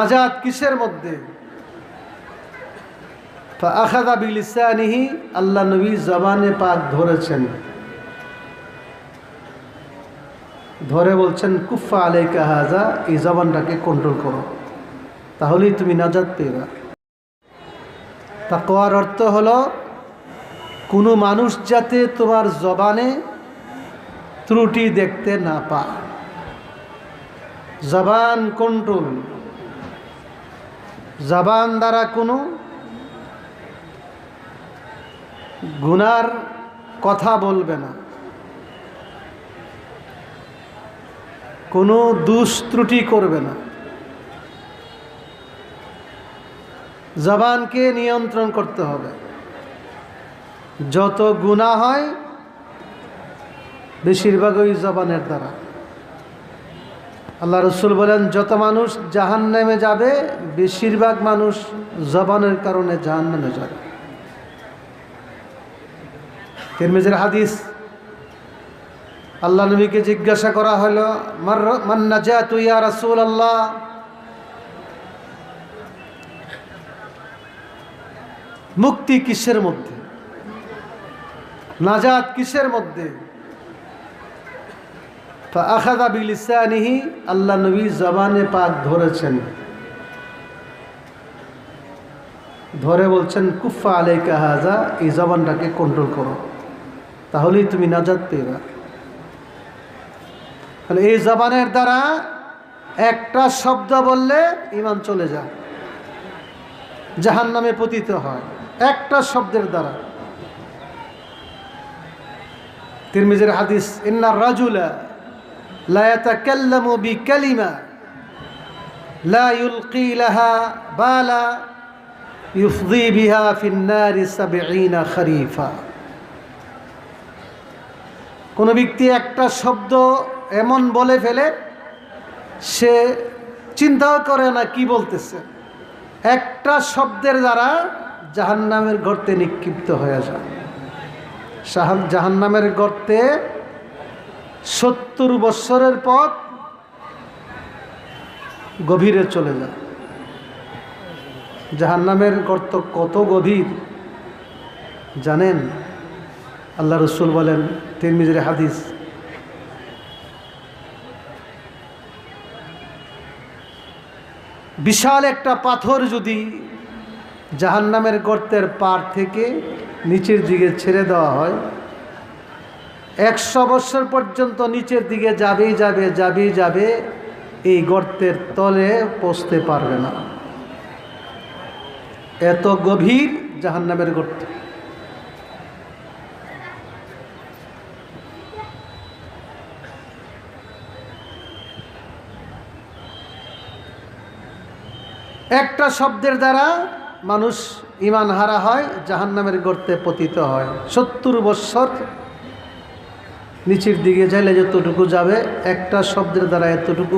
নাজাত কিসের মধ্যে? আখাদা বিলিসানিহি, আল্লাহ নবী জবানে পাক ধরেছেন। ধরে বলছেন কুফা আলে কাহাজা এই জবানটাকে কন্ট্রোল করো। তাহলেই তুমি নাজাত পেবা তাকওয়ার অর্থ হলো, কোনো মানুষ যাতে তোমার জবানে ত্রুটি দেখতে না পায়। জবান কন্ট্রোল জবান দ্বারা কোনো গুনার কথা বলবে না। কোনো দুষ্ত্রুটি করবে না। জবানকে নিয়ন্ত্রণ করতে হবে। যত গুণা হয় বেশিরভাগ ওই জবানের দ্বারা। আল্লাহ রসুল বলেন, যত মানুষ জাহান নামে যাবে, বেশিরভাগ মানুষ জবানের কারণে জাহান নামে যাবে। তিরমিজের হাদিস, আল্লাহ নবীকে জিজ্ঞাসা করা হলো মান্না যা তুই আর রসুল আল্লাহ মুক্তি কিসের মধ্যে? নাজাত কিসের মধ্যে? আখাদা বিলিসানিহি আল্লাহ নবী জবানে পাক ধরেছেন। ধরে বলছেন কুফা আলাইকা হাজা এই জবানটাকে কন্ট্রোল করো। তাহলেই তুমি নাজাত পেবা তাহলে এই জবানের দ্বারা একটা শব্দ বললে ইমান চলে যায়। জাহান নামে পতিত হয়। একটা শব্দের দ্বারা। তিরমিজের হাদিস, ইন্নার রাজুলা لا يتكلم بكلمة لا يلقي لها بالا يفضي بها في النار سبعين خريفا কোনো ব্যক্তি একটা শব্দ এমন বলে ফেলে সে চিন্তাও করে না কি বলতেছে একটা শব্দের দ্বারা জাহান্নামের গর্তে নিক্ষিপ্ত হয়ে যায় জাহান্নামের গর্তে সত্তর বৎসরের পথ গভীরে চলে যায়। জাহান্নামের গর্ত কত গভীর, জানেন? আল্লাহ রসুল বলেন, তিরমিজের হাদিস, বিশাল একটা পাথর যদি জাহান্নামের গর্তের পার থেকে নিচের দিকে ছেড়ে দেওয়া হয় একশো বছর পর্যন্ত নিচের দিকে যাবেই যাবে যাবেই যাবে, এই গর্তের তলে পৌঁছতে পারবে না। এত গভীর জাহান্নামের গর্ত। একটা শব্দের দ্বারা মানুষ ইমান হারা হয়, জাহান্নামের গর্তে পতিত হয়। সত্তর বৎসর নিচের দিকে যাইলে যতটুকু যাবে একটা শব্দের দ্বারা এতটুকু